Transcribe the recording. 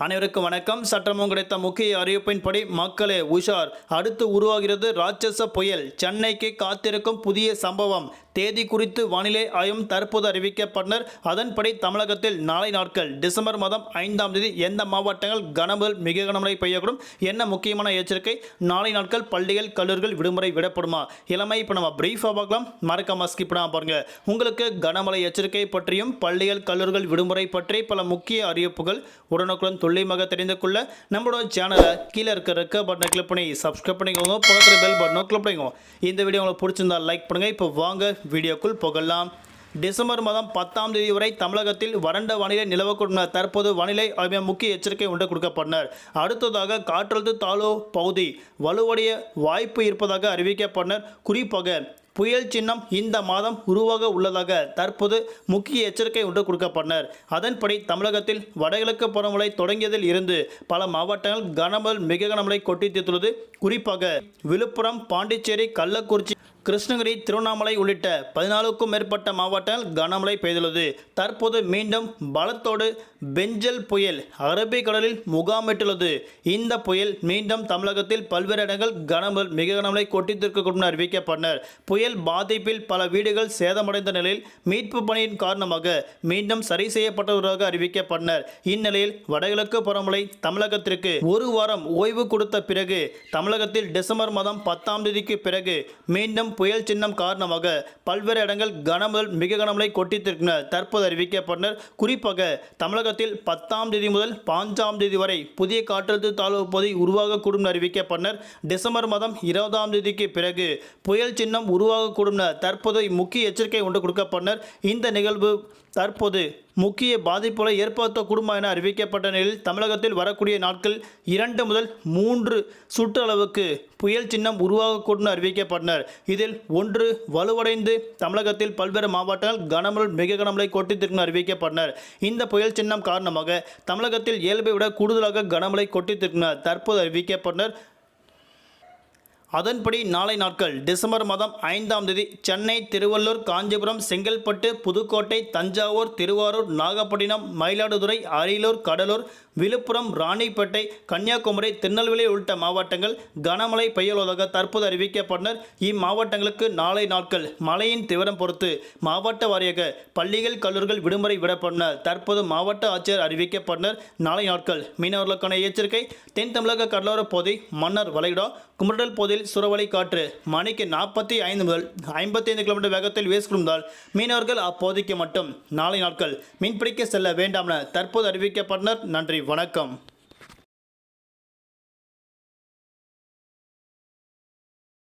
அனைவருக்கும் வணக்கம். சட்டமும் கிடைத்த முக்கிய அறிவிப்பின்படி மக்களே உஷார். அடுத்து உருவாகிறது ராட்சச புயல். சென்னைக்கு காத்திருக்கும் புதிய சம்பவம். தேதி குறித்து வானிலை ஆய்வும் தற்போது அறிவிக்கப்பட்டனர். அதன்படி தமிழகத்தில் நாளை நாட்கள் டிசம்பர் மாதம் ஐந்தாம் தேதி எந்த மாவட்டங்கள் கனமுதல் மிக கனமழை பெய்யக்கூடும்? என்ன முக்கியமான எச்சரிக்கை? நாளை நாட்கள் பள்ளிகள் கல்லூரிகள் விடுமுறை விடப்படுமா? இளமை இப்போ நம்ம பிரீஃபாக பார்க்கலாம். மறக்காம ஸ்கிப் பண்ணாம பாருங்க. உங்களுக்கு கனமழை எச்சரிக்கை பற்றியும் பள்ளிகள் கல்லூரிகள் விடுமுறை பற்றி பல முக்கிய அறிவிப்புகள் உடனுக்குடன் துல்லியமாக தெரிந்து கொள்ள நம்மளோட சேனலை கீழே இருக்க ரெக்க பட்டனை கிளிக் பண்ணி சப்ஸ்கிரைப் பண்ணிக்கோங்க. பக்கத்தில் பெல் பட்டனை கிளிக் பண்ணிக்கோங்க. இந்த வீடியோ உங்களுக்கு பிடிச்சிருந்தா லைக் பண்ணுங்கள் இப்போ வாங்க வீடியோக்குள் புகழலாம் டிசம்பர் மாதம் பத்தாம் தேதி வரை தமிழகத்தில் வறண்ட வானிலை நிலவக்கூடும். தற்போது வானிலை ஆய்வு முக்கிய எச்சரிக்கை ஒன்று கொடுக்கப்பட்டனர். அடுத்ததாக காற்றழுத்த தாழ்வு பகுதி வலுவடைய வாய்ப்பு இருப்பதாக அறிவிக்கப்பட்டனர். குறிப்பாக புயல் சின்னம் இந்த மாதம் உருவாக உள்ளதாக தற்போது முக்கிய எச்சரிக்கை ஒன்று கொடுக்கப்பட்டனர். அதன்படி தமிழகத்தில் வடகிழக்கு பருவமழை தொடங்கியதில் இருந்து பல மாவட்டங்கள் கனமழை மிக கனமழை கொட்டி தீர்த்துள்ளது. குறிப்பாக விழுப்புரம் பாண்டிச்சேரி கள்ளக்குறிச்சி கிருஷ்ணகிரி திருவண்ணாமலை உள்ளிட்ட பதினாலுக்கும் மேற்பட்ட மாவட்டங்கள் கனமழை பெய்துள்ளது. தற்போது மீண்டும் பலத்தோடு பெஞ்சல் புயல் அரபிக்கடலில் முகாமிட்டுள்ளது. இந்த புயல் மீண்டும் தமிழகத்தில் பல்வேறு இடங்கள் கனமழை மிக கனமழை கொட்டித்திருக்கக்கூடும் அறிவிக்கப்பட்டனர். புயல் பாதிப்பில் பல வீடுகள் சேதமடைந்த நிலையில் மீட்பு பணியின் காரணமாக மீண்டும் சரி செய்யப்பட்டதாக அறிவிக்கப்பட்டனர். இந்நிலையில் வடகிழக்கு பருவமழை தமிழகத்திற்கு ஒரு வாரம் ஓய்வு கொடுத்த பிறகு தமிழகத்தில் டிசம்பர் மாதம் பத்தாம் தேதிக்கு பிறகு மீண்டும் புயல் சின்னம் காரணமாக பல்வேறு இடங்கள் கனமுதல் மிக கனமழை கொட்டித்திருக்கின்றன. தற்போது அறிவிக்கப்பட்டனர். குறிப்பாக தமிழகத்தில் பத்தாம் தேதி முதல் பாஞ்சாம் தேதி வரை புதிய காற்றழுத்த தாழ்வு பகுதி உருவாகக்கூடும் என அறிவிக்கப்பட்டனர். டிசம்பர் மாதம் இருபதாம் தேதிக்கு பிறகு புயல் சின்னம் உருவாகக்கூடும் என தற்போது முக்கிய எச்சரிக்கை ஒன்று கொடுக்கப்பட்டனர். இந்த நிகழ்வு தற்போது முக்கிய பாதிப்புகளை குடும்பம் என அறிவிக்கப்பட்ட நிலையில் தமிழகத்தில் வரக்கூடிய நாட்கள் இரண்டு முதல் மூன்று சுற்று அளவுக்கு புயல் சின்னம் உருவாகக்கூடும் அறிவிக்கப்பட்டனர். இதில் ஒன்று வலுவடைந்து தமிழகத்தில் பல்வேறு மாவட்டங்கள் கனமழை மிக கனமழை கொட்டித்திருக்கும் அறிவிக்கப்பட்டனர். இந்த புயல் சின்னம் காரணமாக தமிழகத்தில் இயல்பை விட கூடுதலாக கனமழை கொட்டித்திருக்கும் தற்போது அறிவிக்கப்பட்டனர். அதன்படி நாளை நாட்கள் டிசம்பர் மாதம் ஐந்தாம் தேதி சென்னை திருவள்ளூர் காஞ்சிபுரம் செங்கல்பட்டு புதுக்கோட்டை தஞ்சாவூர் திருவாரூர் நாகப்பட்டினம் மயிலாடுதுறை அரியலூர் கடலூர் விழுப்புரம் ராணிப்பேட்டை கன்னியாகுமரி திருநெல்வேலி உள்ளிட்ட மாவட்டங்கள் கனமழை பெய்யுள்ளதாக தற்போது அறிவிக்கப்பட்டனர். இம்மாவட்டங்களுக்கு நாளை நாட்கள் மழையின் தீவிரம் பொறுத்து மாவட்ட வாரியாக பள்ளிகள் கல்லூரிகள் விடுமுறை விடப்பட்டனர் தற்போது மாவட்ட ஆட்சியர் அறிவிக்கப்பட்டனர். நாளை நாட்கள் மீனவர்களுக்கான எச்சரிக்கை தென் தமிழக கடலோர பகுதி மன்னர் வளைகுடா குமரடல் பகுதியில் சுறவலை காற்று மணிக்கு நாற்பத்தி ஐந்து முதல் ஐம்பத்தி ஐந்து கிலோமீட்டர் வேகத்தில் வீசிக்கொண்டால் மீனவர்கள் அப்போதைக்கு மட்டும் நாளை நாட்கள் மீன்பிடிக்க செல்ல வேண்டாம் என தற்போது அறிவிக்கப்பட்டனர். நன்றி வணக்கம்.